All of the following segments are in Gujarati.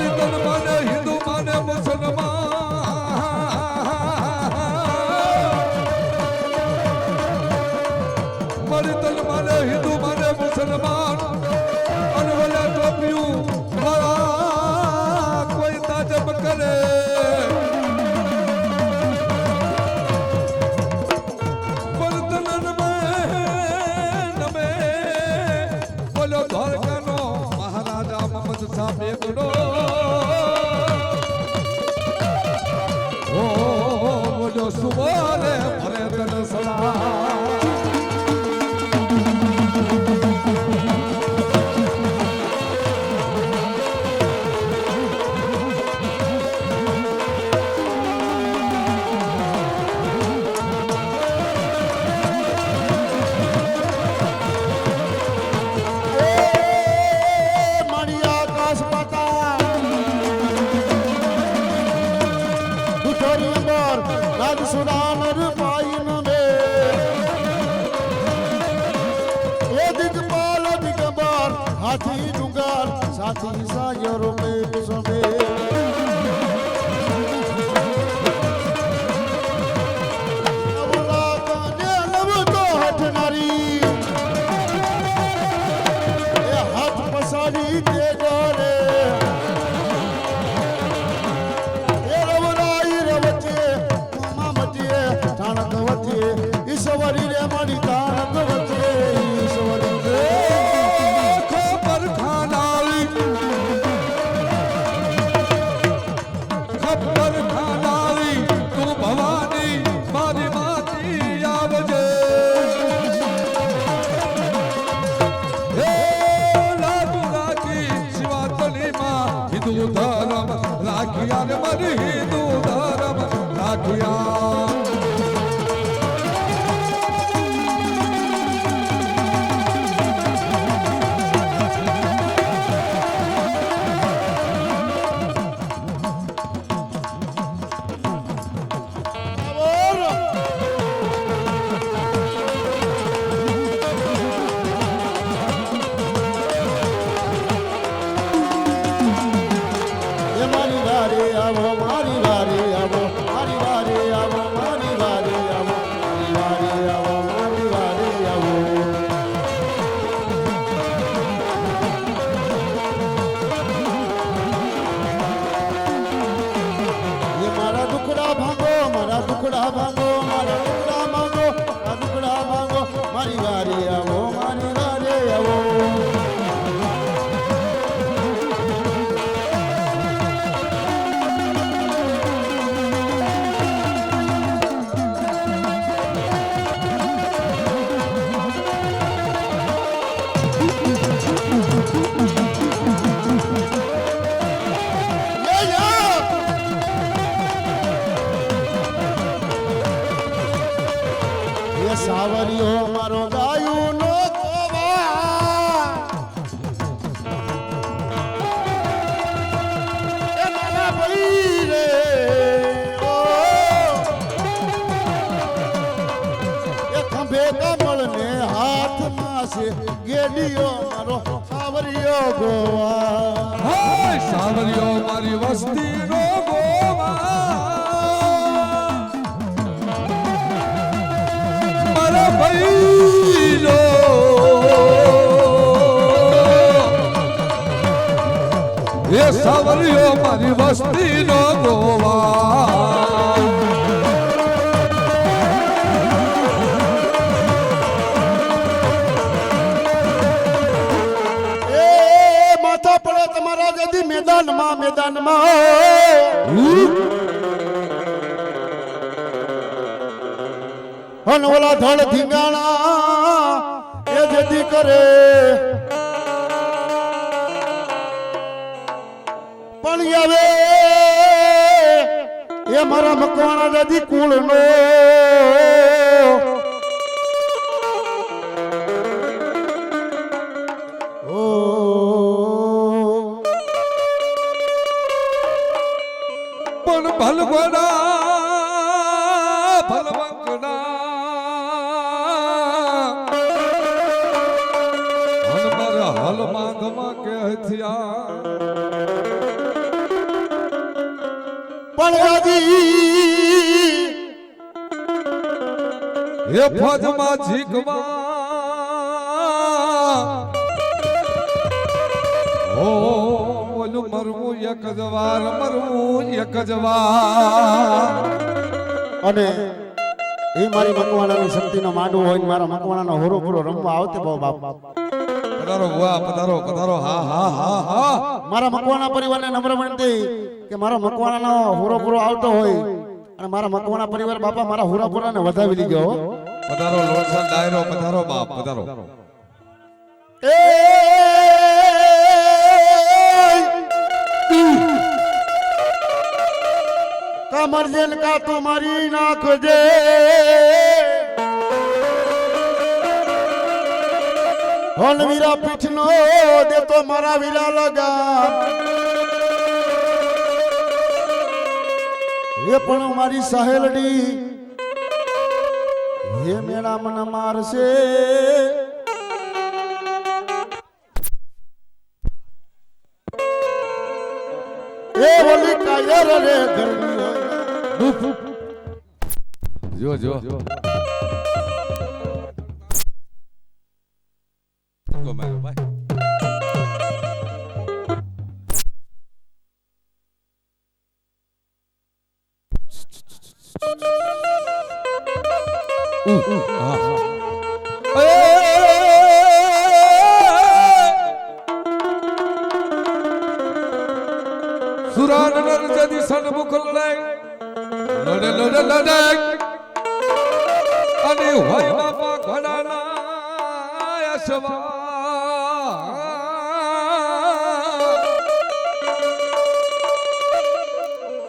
Maricana, Maricana. Maltese. કર્યો મારો ગાયું નો ગેડીઓ મારો સાવરિયો ગોવા સાવરિયો મારી વસ્તી. એ સાવરિયો મારી વસ્તીનો ગોવા. માથા પડે તમારા જદી મેદાનમાં મેદાનમાં. અને ઓલા ધડ ધીંગાણા એ જેથી કરે. વાલી આવે. એ મારા મકવાણા દાદી કુળ નો પણ ભલવડા ભલવંગડા હલ મારા હલ માંગમાં કે હથિયાર? વણવાજી હે ફજમાં ઝીકવા ઓ ઓલું મરવું એક જ વાર મરવું એક જ વાર. અને એ મારી મકવાણાની શક્તિનો માંડવો હોય ને મારા મકવાણાનો હોરો પૂરો રમવા આવતે બહુ બાપ. પધારો બુઆ પધારો પધારો હા હા હા હા. મારા મકવાણા પરિવારને નમ્ર વિનંતી કે મારા મકવાણાનો હોરો પૂરો આવતો હોય અને મારા મકવાણા પરિવાર બાપા મારા હોરા પૂરાને વધાવી લીધો. પધારો લોણસા ડાયરો પધારો બાપ પધારો. એ કા તું મારી નાખજે હોલ વીરા પીઠનો દે તો મારા વીરા લગા. એ પણ મારી સહેલડી હે મેળા મન મારશે. એ બોલી કાયર રે ગરમી હોય જો જો. કો ભાઈ. લડાઈ લડે લડે લડે અને હોય બાપા ઘડાના યશવા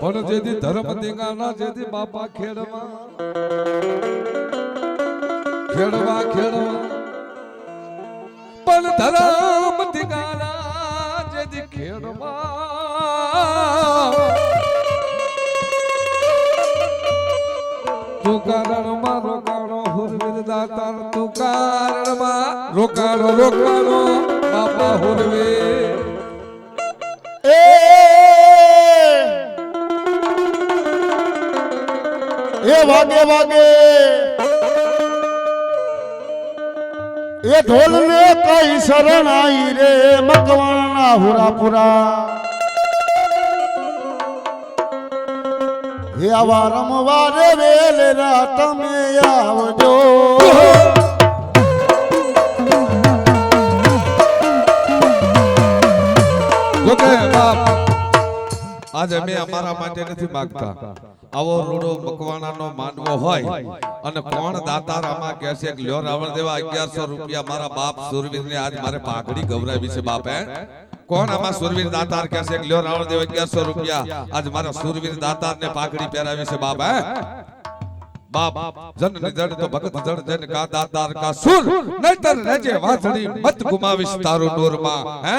પણ જેથી ધર્મ દીંગાના જેથી બાપા ખેડવા. ખેડવા ખેડવા. પણ ધર્મ દીંગાના જેથી ખેડવા. તું કારણમાં રોકાણો હુરવીર દાતાર તું કારણમાં રોકાણો રોકાણો, બાપા હુરવીર એ! વાગે વાગે. એ ઢોલ ને કઈ શરણાઈ રે, મકવાણા હુરાપુરા. હે આવા રમવા રે વેલેરા તમે આવજો. આજે અમે અમારા માટે નથી માગતા. આવો રૂડો મકવાણાનો માનવો હોય અને કોણ દાતારામાં કહે છે લ્યો રાવણ દેવા 1100 રૂપિયા મારા બાપ સુરવીરને આજ મારે પાઘડી ગૌરાવી છે બાપ કોણ આમાં સુરવીર દાતાર કે છે લ્યો રાવણ દેવા 1100 રૂપિયા. આજ મારા સુરવીર દાતારને પાઘડી પહેરાવી છે બાપ હે? બાપ જન નિધડ તો ભગત જડ જન કા દાતાર કા સુર. નહીતર રહેજે વાંસળી મત ગુમાવીશ તારું નૂરમાં હે?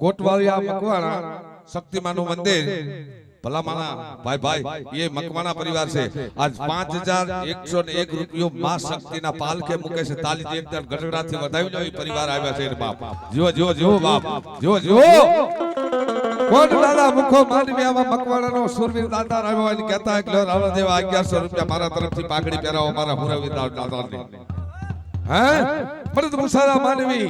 કોટવાળિયા મકવાણા શક્તિમાનું મંદિર. ભલામાના ભાઈ ભાઈ એ મકવાના પરિવાર છે. આજ પાંચ હજાર એકસો ને એક રૂપિયો માં શક્તિના પાલખે મૂકે છે તાલી ગઢડા થી વધાવી લો પરિવાર આવ્યા છે બાપ. જો જો જો બાપ. જો જો કોટ દાદા મુખો માંડવી આમાં મકવાણાનો સુરવીર દાતાર આવ્યો અને કહેતા એક લો રાવણ દેવા 1100 રૂપિયા મારા તરફથી પાઘડી પહેરાવો મારા હુરવીર દાતારને હે? પરંતુ મુસારા માનવી.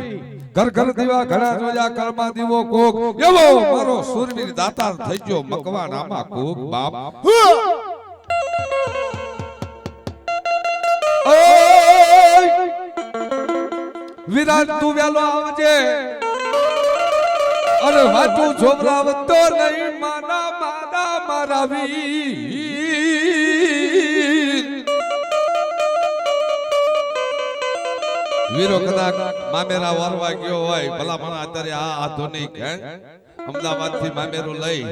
ઘર ઘર દીવા, ઘણા જોયા કર્મા દીવો કોક. એવો મારો સુરવીર દાતા થઈ ગયો મકવાનામાં કોક બાપ. વિરાજ તું વેલો આવજે. અરે વાતું છોકરાવતો નહીં. માના માના, મારા વીર. વીરો કદાચ મામેરા વારવા ગયો હોય ભલા મને અત્યારે આ આધુનિક, હે? અમદાવાદથી મામેરું લઈ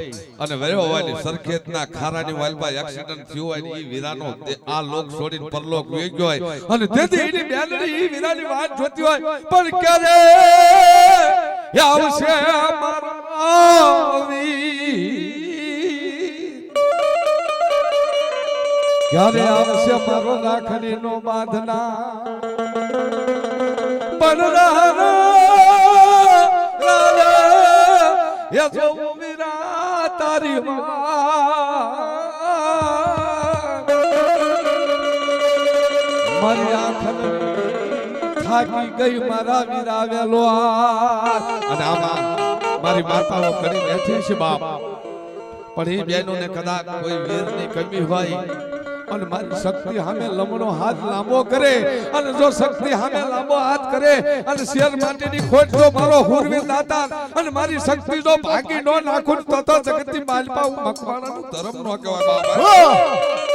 અને વર્યો હોય ને સરખેજના ખારાની વાલબા એક્સિડન્ટ થયો હોય એ વીરાનો આ લોક છોડીને પરલોક વી ગયો હોય. અને તેથી એની બેનડી ઈ વીરાની વાત જોતી હોય, પણ ક્યારે આવશે ક્યારે આવશે મારો રાખડી નો બાંધના વીરા તારી મારી આંખ થાકી ગઈ મારા વીરા વેલો અને આમાં મારી માતાઓ કરી બેઠી છે બાપ પણ એ બહેનોને કદાચ કોઈ વીરની કમી હોય અને મારી શક્તિ સામે લમણો હાથ લાંબો કરે અને જો શક્તિ સામે લાંબો હાથ કરે અને શેર માટેની ખોટ જો મારો હુરવી દાતા અને મારી શક્તિ જો ભાગી નો નાખું તો તો જગતની માલપા મકવાણાનું ધર્મ નો કહેવાય બાબા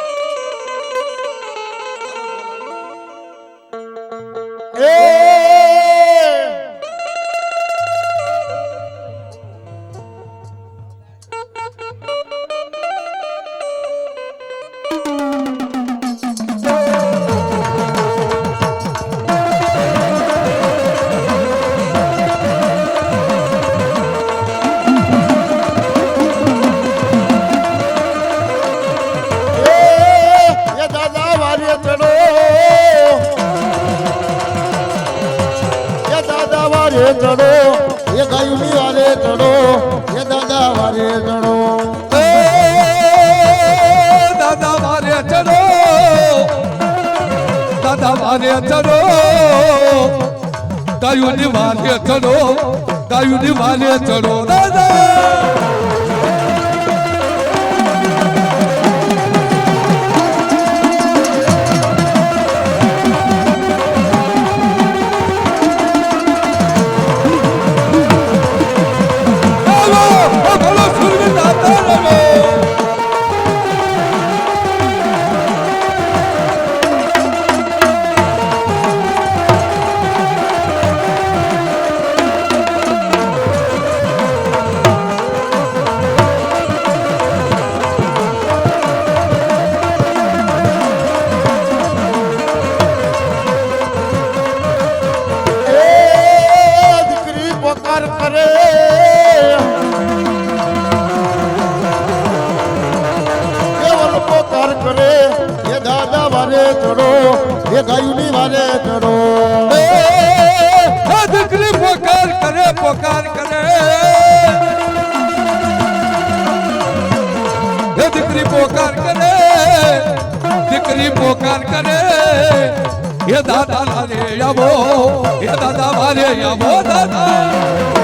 એ વારે ચડો. દાદા મારે ચડો. દાદા મારે ચડો. ગાયુની વારે ચડો. ગાયુની મારે ચડો. દાદા! કરે પોકાર કરે એ દીકરી પોકાર કરે દીકરી પોકાર કરે એ દાદા મારે આવો એ દાદા મારે આવો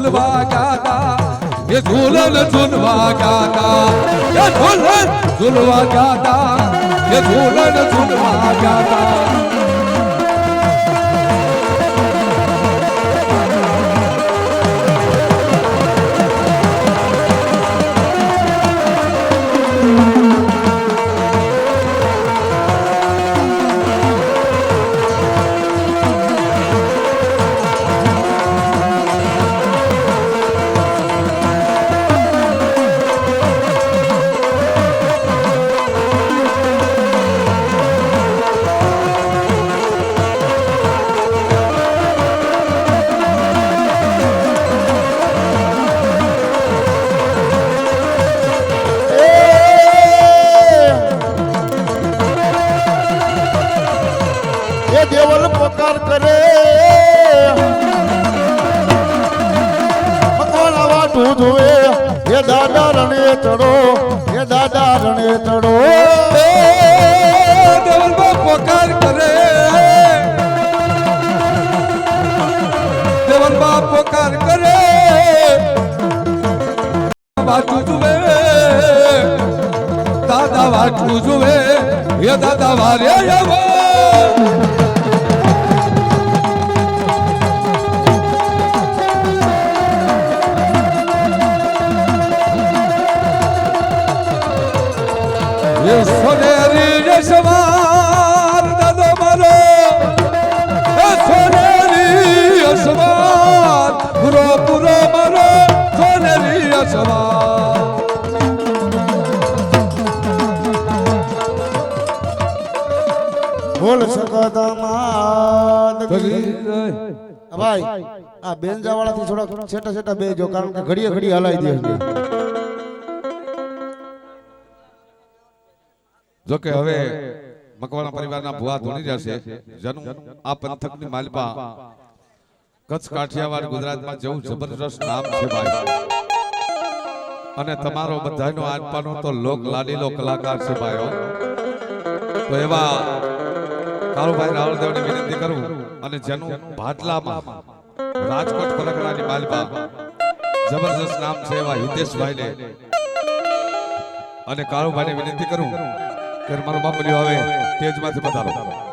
ઝૂલવા ગાતા એ ઝૂલન ઝૂલવા ગાતા એ ઝૂલન ઝૂલવા ગાતા એ ઝૂલન ઝૂલવા ગાતા એ દાદા રણે ચડો એ દાદા રણે ચડો. પોકાર કરે. દેવલમાં પોકાર કરે. બાજુ જુએ દાદા વાટલું જુએ એ દાદા વારે આવો સોનેરી યશવાર દાદો મારો એ સોનેરી યશવાર પૂરો પૂરો મારો સોનેરી યશવાર બોલ ભાઈ આ બેનજા વાળાથી થોડા છેટા છેટા બેજો કારણ કે ઘડીએ ઘડી હલાઈ દે છે જો કે હવે મકવાણા પરિવારના ભુવા ધોની જશે. જનુ આ પંથકની માલપા. કચ્છ કાઠિયાવાડ ગુજરાતમાં જેવું જબરજસ્ત નામ છે ભાઈ અને તમારો બધાનો આનપાનો તો લોક લાડીલો કલાકાર છે ભાઈઓ. તો એવા કાળુભાઈ રાવળદેવને વિનંતી કરું અને જેનું ભાટલામાં રાજકોટ પરગણાની માલપા જબરજસ્ત નામ છે એવા હિતેશભાઈને. અને કાળુભાઈને વિનંતી કરું કે મારો બાપલિયો આવે તેજમાંથી પધારો.